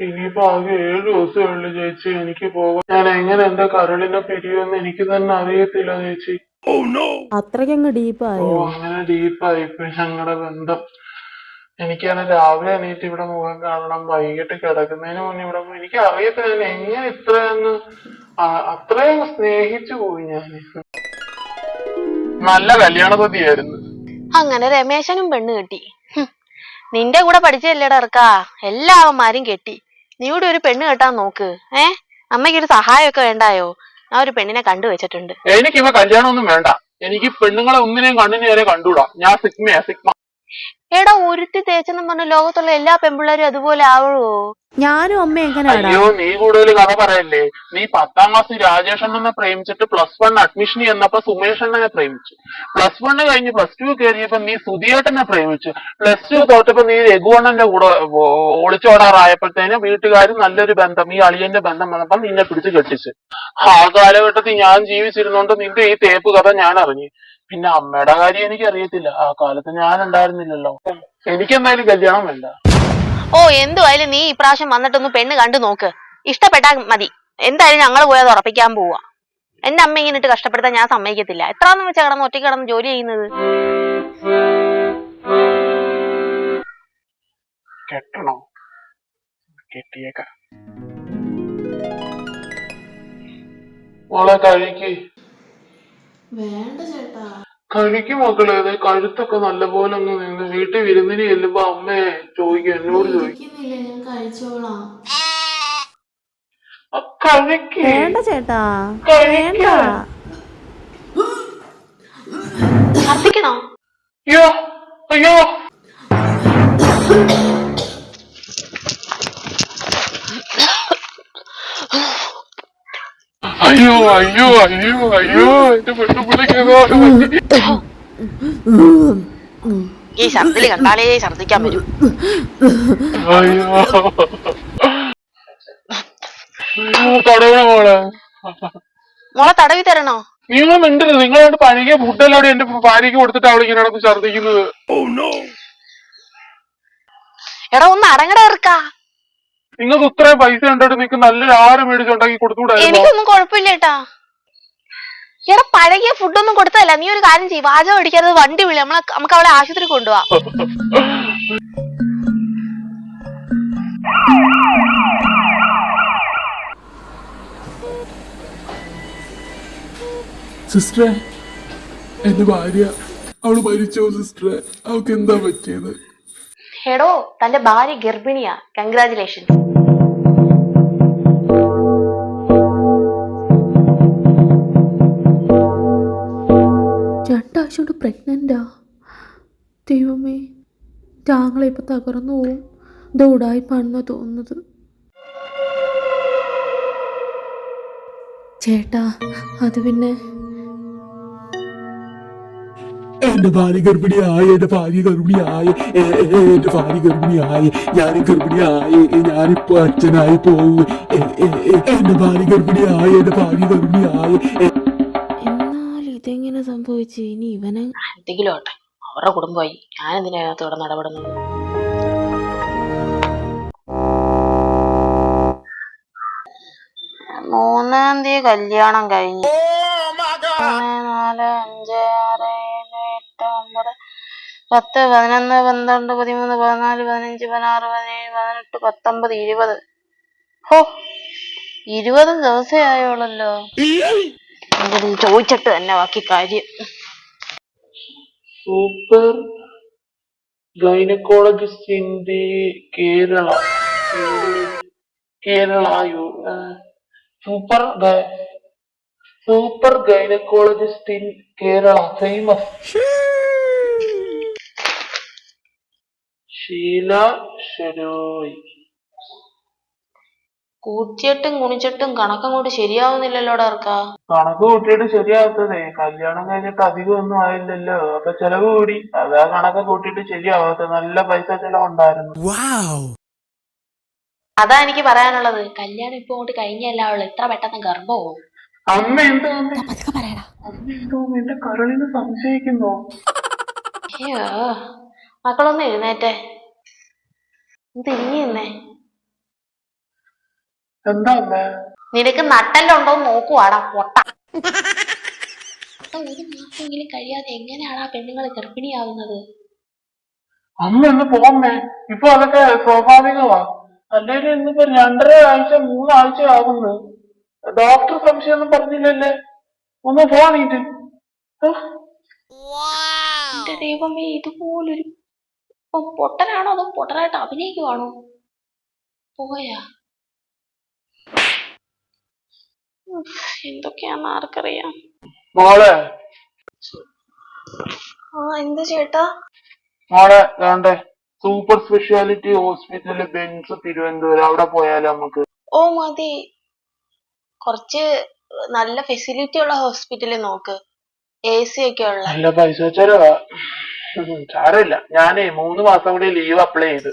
ഇനിയിപ്പോ ആകെ ഏഴു ദിവസമേ ഉള്ളു ചേച്ചി. എനിക്ക് പോകാൻ ഞാൻ എങ്ങനെ എന്റെ കരളിനെ പിരിയുമെന്ന് എനിക്ക് തന്നെ അറിയത്തില്ല ചേച്ചി. അത്രയ്ക്കങ്ങ് ഓ ഡീപ്പായോ അങ്ങനെ ഡീപ്പായി ഇപ്പൊ ഞങ്ങളുടെ ബന്ധം. എനിക്കാണ് രാവിലെ എണീറ്റ് ഇവിടെ മുഖം കാണണം. വൈകിട്ട് കിടക്കുന്നതിന് മുന്നേ ഇവിടെ പോയി- എനിക്ക് അറിയത്തില്ല. ഞാൻ എങ്ങനെ ഇത്രയെന്ന് അത്രയും സ്നേഹിച്ചു പോയി ഞാൻ. നല്ല കല്യാണ പതിയായിരുന്നു. അങ്ങനെ രമേശനും പെണ്ണ് കെട്ടി. ഹും. നിന്റെ കൂടെ പഠിച്ചല്ലേടാ ഇറക്കാ എല്ലാവന്മാരും കെട്ടി. നീ കൂടെ ഒരു പെണ്ണ് കെട്ടാൻ നോക്ക്. ഏ? അമ്മയ്ക്ക് ഒരു സഹായമൊക്കെ വേണ്ടായോ? ഞാൻ ഒരു പെണ്ണിനെ കണ്ടു വെച്ചിട്ടുണ്ട്. എനിക്ക് ഇവ കല്യാണമൊന്നും വേണ്ട. എനിക്ക് പെണ്ണുങ്ങളെ ഒന്നിനെയും കണ്ണിന് നേരെ കണ്ടുകൂടാ ഞാൻ സിഗ്മയാ സിഗ്മ. എടാ ഒരുത്തി തേച്ചെന്നും പറഞ്ഞ ലോകത്തുള്ള എല്ലാ പെമ്പിള്ളേരും അതുപോലെ ആവുമോ ഞാനും അമ്മ എങ്ങനെയാടാ? അയ്യോ നീ കൂടുതൽ കഥ പറയല്ലേ? നീ പത്താം ക്ലാസ് രാജേഷ് അണ്ണനെ പ്രേമിച്ചിട്ട് പ്ലസ് വൺ അഡ്മിഷൻ ചെന്നപ്പോ സുമേഷ് അണ്ണനെ പ്രേമിച്ചു. പ്ലസ് വൺ കഴിഞ്ഞ് പ്ലസ് ടു കയറിയപ്പോ നീ സുധിയേട്ടനെ പ്രേമിച്ചു. പ്ലസ് ടു തോറ്റപ്പോ നീ രഘുവണ്ണന്റെ കൂടെ ഒളിച്ചോടാറായപ്പോഴത്തേനും വീട്ടുകാർ നല്ലൊരു ബന്ധം ഈ അളിയന്റെ ബന്ധം വന്നപ്പോ നിന്നെ പിടിച്ച് കെട്ടിച്ച്. ആ കാലഘട്ടത്തിൽ ഞാൻ ജീവിച്ചിരുന്നോണ്ട് നിന്റെ ഈ തേപ്പ് കഥ ഞാൻ അറിഞ്ഞു. പിന്നെ അമ്മയുടെ കാര്യം എനിക്ക് അറിയത്തില്ല ആ കാലത്ത് ഞാൻ ഉണ്ടായിരുന്നില്ലല്ലോ എനിക്ക് എന്തായാലും കല്യാണം വേണ്ട. ഓ എന്തുവായാലും നീ ഇപ്രാവശ്യം വന്നിട്ടൊന്ന് പെണ്ണ് കണ്ടു നോക്ക്. ഇഷ്ടപ്പെട്ടാ മതി. എന്തായാലും ഞങ്ങൾ പോയത് ഉറപ്പിക്കാൻ പോവാ. എന്റെ അമ്മ ഇങ്ങനെ ഇട്ട് കഷ്ടപ്പെടുത്താൻ ഞാൻ സമ്മതിക്കത്തില്ല. എത്രാന്ന് വെച്ചാ കിടന്ന് ഒറ്റയ്ക്ക് കിടന്ന് ജോലി ചെയ്യുന്നത്? കെട്ടണോ. കെട്ടിയേക്കാം. മോളെ കഴിക്ക് വേണ്ട ചേട്ടാ. കഴിക്ക് മക്കളെ ഇത് കഴുത്തൊക്കെ നല്ലപോലെ അങ്ങ് നിന്ന് വീട്ടിൽ വിരുന്നിന് ചെല്ലുമ്പോ അമ്മയെ ചോദിക്കും എന്നോട് ചോദിക്കും. ഇരിക്കുന്നില്ല ഞാൻ കഴിച്ചോളാം. ആ, കഴിക്ക് വേണ്ട ചേട്ടാ. വേണ്ട. ഛർദിക്കണോ അയ്യോ അയ്യോ. അയ്യോ അയ്യോ അയ്യോ അയ്യോ എന്റെ പെണ്ണുപിള്ളിക്ക്. ഈ ഛർദിൽ കണ്ടാലേ ഛർദിക്കാൻ വരും അയ്യോ തടവണ മോളെ മോളെ തടവി തരണോ നിങ്ങൾ മിണ്ടരുത് നിങ്ങളോട് പഴകിയ ഫുഡെല്ലാം എന്റെ ഭാര്യയ്ക്ക് കൊടുത്തിട്ട് അവൾ ഇങ്ങനെ നടന്ന് ഛർദ്ദിക്കുന്നത് എടാ ഒന്ന് അടങ്ങട ഇറക്കാ നിങ്ങൾക്ക് ഇത്രയും പൈസ കണ്ടിട്ട് നിങ്ങൾക്ക് നല്ലൊരു ആഹാരം മേടിച്ചുണ്ടാക്കി കൊടുത്തുകൂടായിരുന്നോ? എനിക്കൊന്നും കുഴപ്പമില്ല ഏട്ടാ. എടാ പഴകിയ ഫുഡൊന്നും കൊടുത്തതല്ല. നീ ഒരു കാര്യം ചെയ്യ്. വാചകം അടിക്കാതെ വണ്ടി വിളി. നമ്മളെ നമുക്ക് അവളെ ആശുപത്രി കൊണ്ടുപോവാ. സിസ്റ്ററെ എന്റെ ഭാര്യ. അവൾ മരിച്ചോ സിസ്റ്ററെ? അവൾക്ക് എന്താ പറ്റിയത്? എടോ തന്റെ ഭാര്യ ഗർഭിണിയാ. കൺഗ്രാചുലേഷൻ രണ്ടാഴ്ച കൊണ്ട് ദൈവമേ താങ്കളെ ഇപ്പൊ തകർന്നു പോവും. ഇത് ഉടായ്പാണെന്നാ തോന്നുന്നത്. ചേട്ടാ അത് പിന്നെ എന്റെ ഭാര്യ ഗർഭിണിയായി എന്റെ ഭാര്യ ഗർഭിണിയായി എന്റെ ഭാര്യ ഗർഭിണിയായി ഞാനും ഗർഭിണിയായി ഞാനിപ്പോ അച്ഛനായി ഏ, എന്റെ ഭാര്യ ഗർഭിണിയായി എന്റെ ഭാര്യ ഗർഭിണിയായി എന്നാൽ ഇതെങ്ങനെ സംഭവിച്ചു? ഇനി ഇവനെ എന്തെങ്കിലും ആട്ടെ അവരുടെ കുടുംബമായി. ഞാൻ എന്തിനാ അതിനകത്ത് ഇവിടെ നടപെടുന്നത് മൂന്നാം തീയതി കല്യാണം കഴിഞ്ഞു. മൂന്ന് നാല് പത്ത് പതിനൊന്ന് പന്ത്രണ്ട് പതിമൂന്ന് പതിനാല് പതിനഞ്ച് പതിനാറ് പതിനേഴ് പതിനെട്ട് പത്തൊമ്പത് ഇരുപത്. ഹോ ഇരുപത് ദിവസേ ആയോളല്ലോ ചോദിച്ചിട്ട് തന്നെ ബാക്കി കാര്യം. Super gynaecologist in the Kerala. Kerala super super gynaecologist in Kerala famous. Sheela Sheroy കൂട്ടിയിട്ടും കുണിച്ചിട്ടും കണക്കങ്ങോട്ട് ശരിയാവുന്നില്ലല്ലോ ഡർക്കാ കണക്ക് കൂട്ടിയിട്ട് ശരിയാവാത്തതേ. കല്യാണം കഴിഞ്ഞിട്ട് അധികം ഒന്നും ആയില്ലല്ലോ. അപ്പൊ ചെലവ് കൂടി. അതാ കണക്ക് കൂട്ടിയിട്ട് ശരിയാവാത്തത്. നല്ല പൈസ ചെലവുണ്ടായിരുന്നു. അതാ എനിക്ക് പറയാനുള്ളത്. കല്യാണം ഇപ്പൊ അങ്ങോട്ട് കഴിഞ്ഞല്ല അവൾ എത്ര പെട്ടെന്ന് ഗർഭവും? അമ്മ എന്താ അമ്മ അമ്മ എന്തോ എന്റെ കരളിന് സംശയിക്കുന്നു. അയ്യോ. മക്കളൊന്ന് എഴുന്നേറ്റേ. തിരിഞ്ഞു നിന്നേ എന്താ അമ്മേ നിനക്ക് നട്ടല്ലുണ്ടോ നോക്കുവാടാ പൊട്ട. ഒരു മാസമെങ്കിലും കഴിയാതെ എങ്ങനെയാണ് ആ പെണ്ണുങ്ങൾ ഗർഭിണിയാവുന്നത്? അമ്മ ഒന്ന് പോമ്മേ ഇപ്പൊ അതൊക്കെ സ്വാഭാവികമാ. അല്ലെങ്കിൽ ഇന്നിപ്പോ രണ്ടര ആഴ്ച മൂന്നാഴ്ച ആകുന്നു ഡോക്ടർ സംശയമൊന്നും പറഞ്ഞില്ലല്ലേ? ഒന്ന് പോണീട്ട് എന്റെ ദൈവമേ ഇതുപോലൊരു ഇപ്പൊ പൊട്ടനാണോ അതോ പൊട്ടനായിട്ട് അഭിനയിക്കുവാണോ? പോയാ. എന്തൊക്കെയാന്ന് ആർക്കറിയാം. മോളെ. ആ എന്ത് ചേട്ടാ? മോളെ വേണ്ടേ super speciality hospital Benz Thiruvananthapuram. അവിടെ പോയാലോ നമുക്ക്? ഓ മതി. കുറച്ച് നല്ല ഫെസിലിറ്റി ഉള്ള ഹോസ്പിറ്റലിൽ നോക്ക്. എ സി ഒക്കെ ഉള്ള. നല്ല പൈസ ചെലവാ സാരമില്ല. ഞാനേ മൂന്ന് മാസം കൂടി ലീവ് അപ്ലൈ ചെയ്ത്.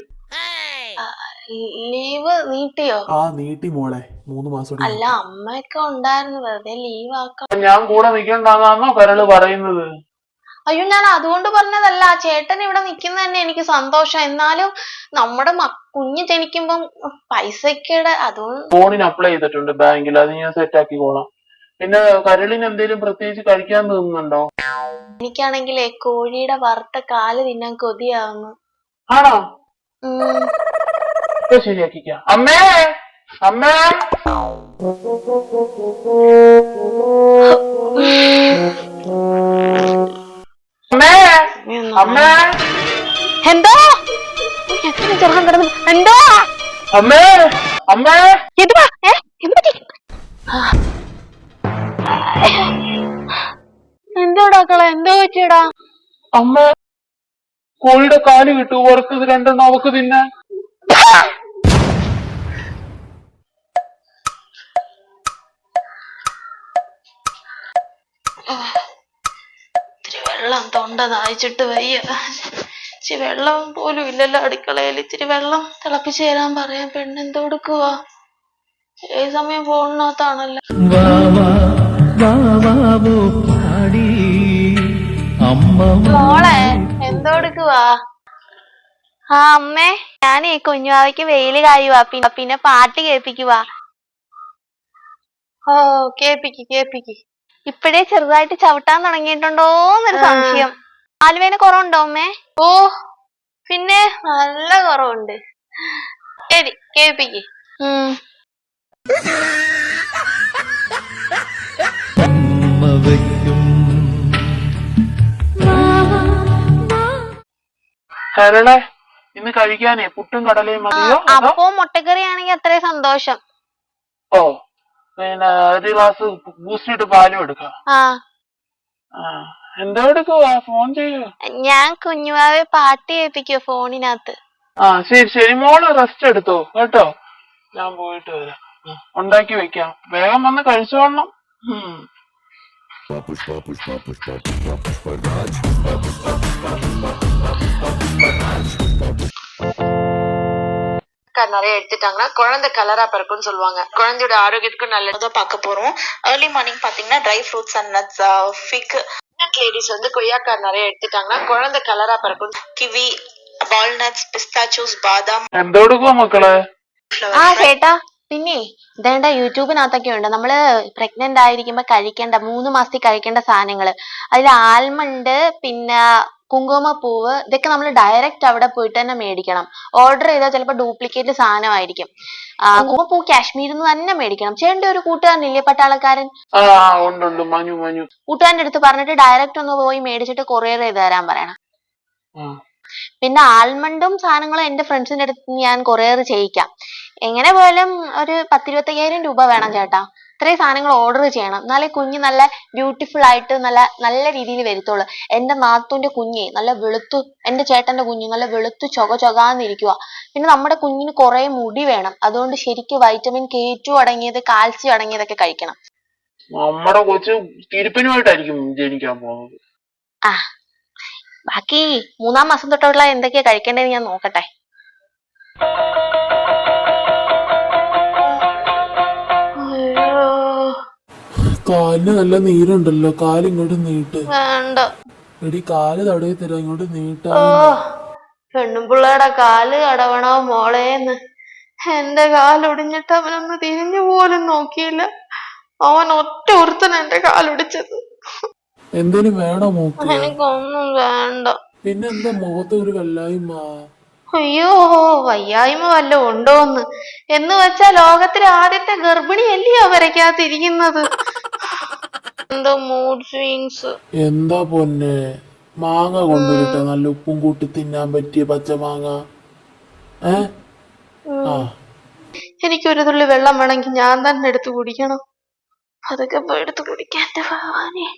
ലീവ് നീട്ടിയോ? ആ നീട്ടി മോളെ. മൂന്ന് മാസം അല്ല അമ്മയൊക്കെ ഉണ്ടായിരുന്നു. വെറുതെ ലീവ് ആക്കാം. ഞാൻ കൂടെ നിൽക്കണ്ടെന്നാണോ കരൾ പറയുന്നത്? അയ്യോ ഞാൻ അതുകൊണ്ട് പറഞ്ഞതല്ല. ചേട്ടൻ ഇവിടെ നിൽക്കുന്ന തന്നെ എനിക്ക് സന്തോഷം. എന്നാലും നമ്മുടെ കുഞ്ഞ് ജനിക്കുമ്പം പൈസക്കയുടെ അതുകൊണ്ട് ഫോണിന് അപ്ലൈ ചെയ്തിട്ടുണ്ട് ബാങ്കിൽ അത് ഞാൻ സെറ്റ് ആക്കിക്കോളാം പിന്നെ കരളിന് എന്തെങ്കിലും പ്രത്യേകിച്ച് കഴിക്കാൻ തോന്നുന്നുണ്ടോ? എനിക്കാണെങ്കിൽ കോഴിയുടെ വറുത്ത കാൽ തിന്നാൻ കൊതിയാവുന്നു. ആണോ? ഉം. ഇപ്പൊ ശരിയാക്കിക്കാം. അമ്മേ! അമ്മേ! അമ്മേ! അമ്മേ! എന്തോ? എത്ര ചെറുക്കം കിടന്നു? എന്തോ? അമ്മേ! അമ്മേ! എന്തുവാ? ഏ? എന്ത് പറ്റി എന്തോടാ കള എന്തോ പറ്റിയടാ? അമ്മ കോഴിയുടെ കാൽ കിട്ടു വറുത്തത് രണ്ടെണ്ണം അവക്ക് തിന്നാൻ ഇത്തിരി വെള്ളം തൊണ്ട നായിച്ചിട്ട് വയ്യ. ഇച്ചിരി വെള്ളം പോലും ഇല്ലല്ലോ അടുക്കളയിൽ. ഇത്തിരി വെള്ളം തിളപ്പിച്ചു തരാൻ പറയാൻ പെണ്ണെന്തോ ഏത് സമയം ഫോണിനകത്താണല്ലോ. മോളെ എന്തോ എടുക്കുവാ? ആ അമ്മേ ഞാനേ കുഞ്ഞുവാവയ്ക്ക് വെയിൽ കായുവാ. പിന്നെ പിന്നെ പാട്ട് കേൾപ്പിക്കുവാ. ഓ കേപ്പിക്ക് കേപ്പിക്ക് ഇപ്പഴേ ചെറുതായിട്ട് ചവിട്ടാൻ തുടങ്ങിയിട്ടുണ്ടോന്നൊരു സംശയം. ആലുവേന കുറവുണ്ടോ അമ്മേ? ഓ പിന്നെ നല്ല കുറവുണ്ട്. ശരി കേൾപ്പിക്ക്. ഉം. കരളെ ഇന്ന് കഴിക്കാനേ? പുട്ടും കടലയും മതിയോ? അപ്പോ മുട്ടക്കറി ആണെങ്കിൽ അത്രയും സന്തോഷം. ഓ പിന്നെ ഒരു ഗ്ലാസ് ബൂസ്റ്റ് ഇട്ട് പാലും എടുക്കാം. ആ. ആ എന്തോ എടുക്കുവാ? ഫോൺ ചെയ്യൂ. ഞാൻ കുഞ്ഞുവാവെ പാട്ട് കേൾപ്പിക്കോ ഫോണിനകത്ത്. ആ ശരി ശരി. മോൾ റെസ്റ്റ് എടുത്തോ? കേട്ടോ? ഞാൻ പോയിട്ട് വരാം. ഉണ്ടാക്കി വെക്കാം. വേഗം വന്ന് കഴിച്ചോളണം. papos, papos, papos, papos, papos parados. Papos, papos, papos, papos, papos, papos parados. Papos. நிறைய எடுத்துட்டாங்கன்னா குழந்தை கலரா பிறக்கும்னு சொல்லுவாங்க குழந்தையோட ஆரோக்கியத்துக்கும் நல்லதா பார்க்க போறோம் ஏர்லி மார்னிங் பாத்தீங்கன்னா dry fruits and nuts fig ladies வந்து கொய்யாக்கா நிறைய எடுத்துட்டாங்கன்னா குழந்தை கலரா பிறக்கும் கிவி வால்நட்ஸ் பிஸ்தாச்சூஸ் பாதாம் எந்த ஆ சேட்டா പിന്നെ ഇതേണ്ട യൂട്യൂബിനകത്തൊക്കെ ഉണ്ട്. നമ്മൾ പ്രഗ്നന്റ് ആയിരിക്കുമ്പോ കഴിക്കേണ്ട മൂന്ന് മാസത്തിൽ കഴിക്കേണ്ട സാധനങ്ങൾ. അതിൽ ആൽമണ്ട് പിന്നെ കുങ്കുമപ്പൂവ് ഇതൊക്കെ നമ്മൾ ഡയറക്റ്റ് അവിടെ പോയിട്ട് തന്നെ മേടിക്കണം. ഓർഡർ ചെയ്താൽ ചിലപ്പോൾ ഡ്യൂപ്ലിക്കേറ്റ് സാധനമായിരിക്കും. കുങ്കുമപ്പൂ കാശ്മീരിൽ നിന്ന് തന്നെ മേടിക്കണം. ചേട്ടന്റെ ഒരു കൂട്ടുകാരനില്ലേ പട്ടാളക്കാരൻ? കൂട്ടുകാരന്റെ അടുത്ത് പറഞ്ഞിട്ട് ഡയറക്റ്റ് ഒന്ന് പോയി മേടിച്ചിട്ട് കൊറിയർ ചെയ്ത് തരാൻ പറയണം. പിന്നെ ആൽമണ്ടും സാധനങ്ങളും എന്റെ ഫ്രണ്ട്സിന്റെ അടുത്ത് ഞാൻ കൊറിയർ ചെയ്യിക്കാം. എങ്ങനെ പോയാലും ഒരു പത്തിരുപത്തയ്യായിരം രൂപ വേണം ചേട്ടാ. ഇത്രയും സാധനങ്ങൾ ഓർഡർ ചെയ്യണം. എന്നാലേ കുഞ്ഞ് നല്ല ബ്യൂട്ടിഫുൾ ആയിട്ട് നല്ല നല്ല രീതിയിൽ വരുത്തുള്ളൂ. എന്റെ നാത്തൂന്റെ കുഞ്ഞെ നല്ല വെളുത്തു എന്റെ ചേട്ടന്റെ കുഞ്ഞ് നല്ല വെളുത്തു ചൊക ചൊകാന്നിരിക്കുക പിന്നെ നമ്മുടെ കുഞ്ഞിന് കുറേ മുടി വേണം. അതുകൊണ്ട് ശരിക്കും വൈറ്റമിൻ കെ ടു അടങ്ങിയത് കാൽസ്യം അടങ്ങിയതൊക്കെ കഴിക്കണം. നമ്മുടെ കൊച്ചു തിരുപ്പനുമായിട്ടായിരിക്കും ജനിക്കാൻ പോകുന്നത്. ആ. ബാക്കി മൂന്നാം മാസം തൊട്ടുള്ള എന്തൊക്കെയാ കഴിക്കേണ്ടതെന്ന് ഞാൻ നോക്കട്ടെ. കാലിന് നല്ല നീരുണ്ടല്ലോ. കാലിങ്ങോട്ട് നീട്ട്. വേണ്ട. എടി കാൽ തടവി തരാം. ഇങ്ങോട്ട് നീട്ടാ പിള്ളേടെ കാൽ കടവണോ മോളേന്ന്? എന്റെ കാലൊടിഞ്ഞിട്ട് അവനൊന്ന് തിരിഞ്ഞു പോലും നോക്കിയില്ല. അവൻ ഒറ്റ ഒരുത്തൻ എന്റെ കാലൊടിച്ചത് എന്തേലും വേണോ മൂക്ക്? എനിക്കൊന്നും വേണ്ട. പിന്നെന്താ മുഖത്ത് ഒരു വല്ലായ്മ? അയ്യോ വയ്യായ്മ വല്ല ഉണ്ടോന്ന്? എന്ന് വെച്ചാ ലോകത്തിലെ ആദ്യത്തെ ഗർഭിണി അല്ലയോ വരയ്ക്കാതിരിക്കുന്നത് എന്തോ മൂഡ് സ്വിങ്സ് എന്താ പൊന്നെ? മാങ്ങ കൊണ്ടുവരട്ടെ. നല്ല ഉപ്പും കൂട്ടി തിന്നാൻ പറ്റിയ പച്ച മാങ്ങ. ഏ? ആ. എനിക്കൊരു തുള്ളി വെള്ളം വേണമെങ്കിൽ ഞാൻ തന്നെ എടുത്ത് കുടിക്കണം. അതൊക്കെ പോയി എടുത്ത് കുടിക്കാൻ എന്റെ ഭഗവാനെ.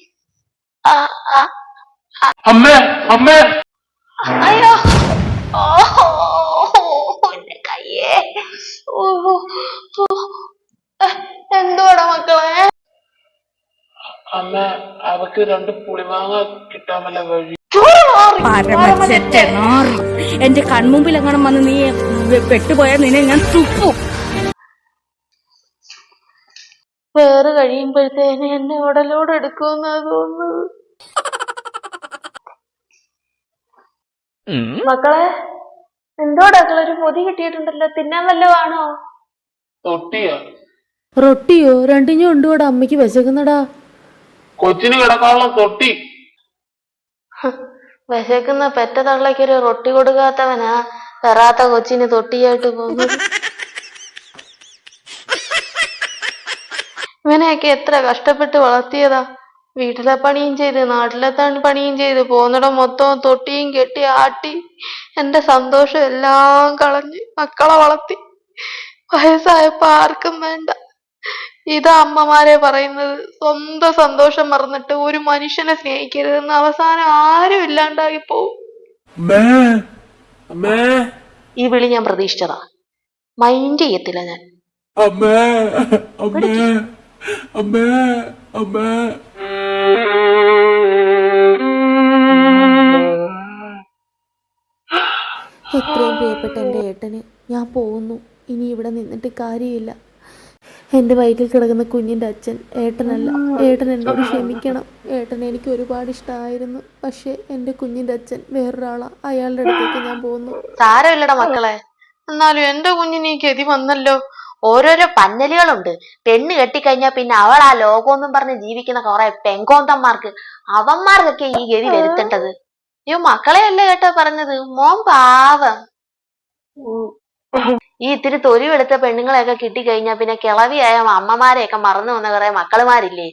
ആ, ആ, അമ്മേ അമ്മേ. അയ്യോ. ഓ എന്റെ കയ്യേ. ഓ ഓ, ഓ. എ- എന്തുവാടാ മക്കളെ? അമ്മ അവക്ക് രണ്ട് പുളിമാങ്ങ കിട്ടാമല്ല വഴി എന്റെ കൺമുമ്പിൽ എങ്ങനെ വന്ന് നീ പെട്ടുപോയാ പെട്ടുപോയാൽ നിന്നെ ഞാൻ തുപ്പും. വേറെ കഴിയുമ്പോഴത്തേന് എന്നെ ഉടലോട് എടുക്കുമെന്നാ തോന്നുന്നത് മക്കളെ എന്തോടാ ഒരു പൊതി കിട്ടിയിട്ടുണ്ടല്ലോ തിന്നാൻ വല്ലതും ആണോ റൊട്ടിയോ? രണ്ടിഞ്ഞും ഉണ്ടോടാ അമ്മയ്ക്ക് വിശക്കുന്നടാ. കൊച്ചിന് കിടക്കാനുള്ള തൊട്ടി. വിശക്കുന്ന പെറ്റ തള്ളയ്ക്കൊരു റൊട്ടി കൊടുക്കാത്തവനാ പെറാത്ത കൊച്ചിന് തൊട്ടിയായിട്ട് പോകുന്നത്. ഇവനെയൊക്കെ എത്ര കഷ്ടപ്പെട്ട് വളർത്തിയതാ. വീട്ടിലെ പണിയും ചെയ്ത് നാട്ടിലെ തൺ പണിയും ചെയ്ത് പോന്നിടം മൊത്തം തൊട്ടിയും കെട്ടി ആട്ടി എന്റെ സന്തോഷം എല്ലാം കളഞ്ഞ് മക്കളെ വളർത്തി. വയസ്സായപ്പോ ആർക്കും വേണ്ട. ഇതാ അമ്മമാരെ പറയുന്നത്. സ്വന്തം സന്തോഷം മറന്നിട്ട് ഒരു മനുഷ്യനെ സ്നേഹിക്കരുതെന്ന് അവസാനം ആരും ഇല്ലാണ്ടായി പോവും. ഈ വിളി ഞാൻ പ്രതീക്ഷിച്ചതാ. മൈൻഡ് ചെയ്യത്തില്ല ഞാൻ. അമ്മേ അമ്മേ അമ്മേ അമ്മേ. എത്രയും പ്രിയപ്പെട്ട എന്റെ ഏട്ടന് ഞാൻ പോകുന്നു. ഇനി ഇവിടെ നിന്നിട്ട് കാര്യമില്ല. എന്റെ വയറ്റിൽ കിടക്കുന്ന കുഞ്ഞിന്റെ അച്ഛൻ ഏട്ടനല്ല. ഏട്ടൻ എന്നോട് ക്ഷമിക്കണം. ഏട്ടനെ എനിക്ക് ഒരുപാട് ഇഷ്ടമായിരുന്നു പക്ഷേ എന്റെ കുഞ്ഞിന്റെ അച്ഛൻ വേറൊരാളാ. അയാളുടെ അടുത്തേക്ക് ഞാൻ പോകുന്നു സാരമില്ലടാ മക്കളെ. എന്നാലും എന്റെ കുഞ്ഞിന് ഈ ഗതി വന്നല്ലോ. ഓരോരോ പന്നലുകളുണ്ട്. പെണ്ണ് കെട്ടിക്കഴിഞ്ഞാൽ പിന്നെ അവൾ ആ ലോകമെന്നും പറഞ്ഞ് ജീവിക്കുന്ന കുറെ പെങ്കോന്തന്മാർക്ക്. അവന്മാർക്കൊക്കെ ഈ ഗതി വരുത്തേണ്ടത്. അയ്യോ മക്കളെ അല്ലേ കേട്ടോ പറഞ്ഞത്? മോൻ പാവം. ഈ ഇത്തിരി തൊലിവെടുത്ത പെണ്ണുങ്ങളെയൊക്കെ കിട്ടിക്കഴിഞ്ഞാൽ പിന്നെ കിളവിയായ അമ്മമാരെയൊക്കെ മറന്നു വന്ന കുറെ മക്കളുമാരില്ലേ?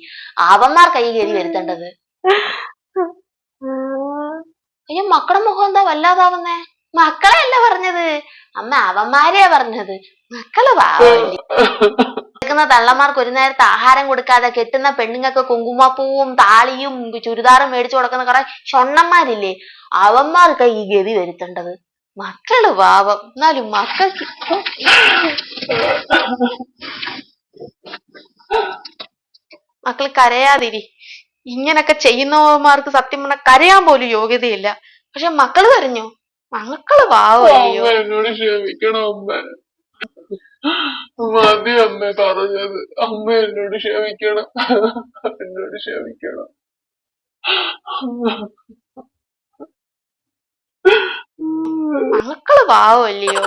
അവന്മാർക്കാ ഈ ഗതി വരുത്തേണ്ടത്. അയ്യോ മക്കളുടെ മുഖം എന്താ വല്ലാതാവുന്നേ? മക്കളെ അല്ല പറഞ്ഞത്. അമ്മ അവന്മാരെയാ പറഞ്ഞത്. മക്കൾ പാവല്ലേ കേൾക്കുന്ന തള്ളമാർക്ക് ഒരു നേരത്തെ ആഹാരം കൊടുക്കാതെ കെട്ടുന്ന പെണ്ണുങ്ങൾക്ക് കുങ്കുമപ്പൂവും താളിയും ചുരിദാറും മേടിച്ചു കൊടുക്കുന്ന കുറെ ഷൊണ്ണന്മാരില്ലേ അവന്മാർക്കാ ഈ ഗതി വരുത്തേണ്ടത്. മക്കൾ പാവം. എന്നാലും മക്കൾക്ക് മക്കൾ കരയാതിരി. ഇങ്ങനൊക്കെ ചെയ്യുന്നവന്മാർക്ക് സത്യം പറഞ്ഞാൽ കരയാൻ പോലും യോഗ്യതയില്ല. പക്ഷെ മക്കൾ പറഞ്ഞു മക്കൾ പാവമല്ലയോ ക്ഷമിക്കണം അമ്മ. മതി അമ്മ പറഞ്ഞത്. അമ്മ എന്നോട് ക്ഷമിക്കണം. എന്നോട് ക്ഷമിക്കണം. മക്കൾ പാവമല്ലയോ